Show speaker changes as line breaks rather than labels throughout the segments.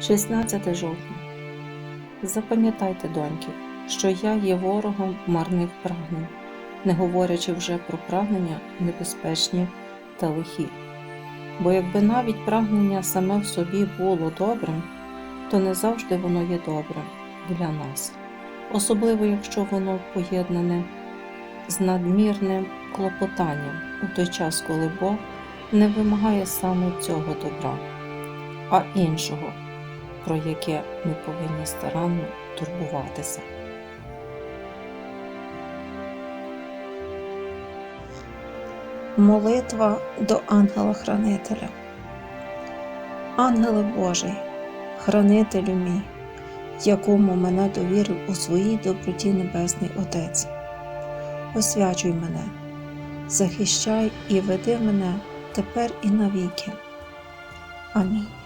16 жовтня. Запам'ятайте, доньки, що я є ворогом марних прагнень, не говорячи вже про прагнення небезпечні та лихі. Бо якби навіть прагнення саме в собі було добрим, то не завжди воно є добрим для нас, особливо якщо воно поєднане з надмірним клопотанням у той час, коли Бог не вимагає саме цього добра, а іншого, про яке ми повинні старанно турбуватися. Молитва до ангела-хранителя. Ангеле Божий, хранителю мій, якому мене довірив у своїй доброті Небесний Отець. Освячуй мене, захищай і веди мене тепер і навіки. Амінь.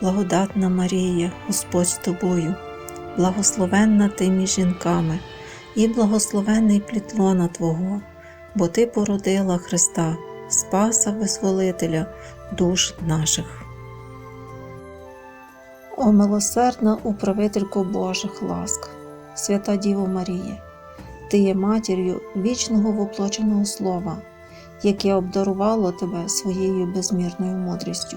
благодатна Марія, Господь з тобою, благословенна ти між жінками, і благословенний плід лона Твого, бо Ти породила Христа, Спаса Визволителя душ наших. О милосердна управителько Божих ласк, свята Діво Марія, Ти є матір'ю вічного воплоченого Слова, яке обдарувало тебе своєю безмірною мудрістю.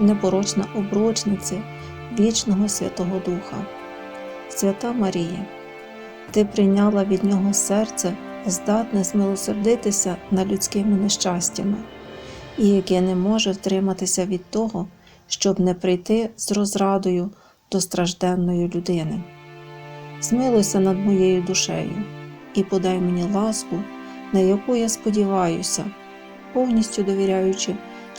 непорочна обручниці вічного Святого Духа, Свята Марія, Ти прийняла від Нього серце, здатне змилосердитися над людськими нещастями, і яке не може втриматися від того, щоб не прийти з розрадою до стражденної людини. Змилуйся над моєю душею і подай мені ласку, на яку я сподіваюся, повністю довіряючи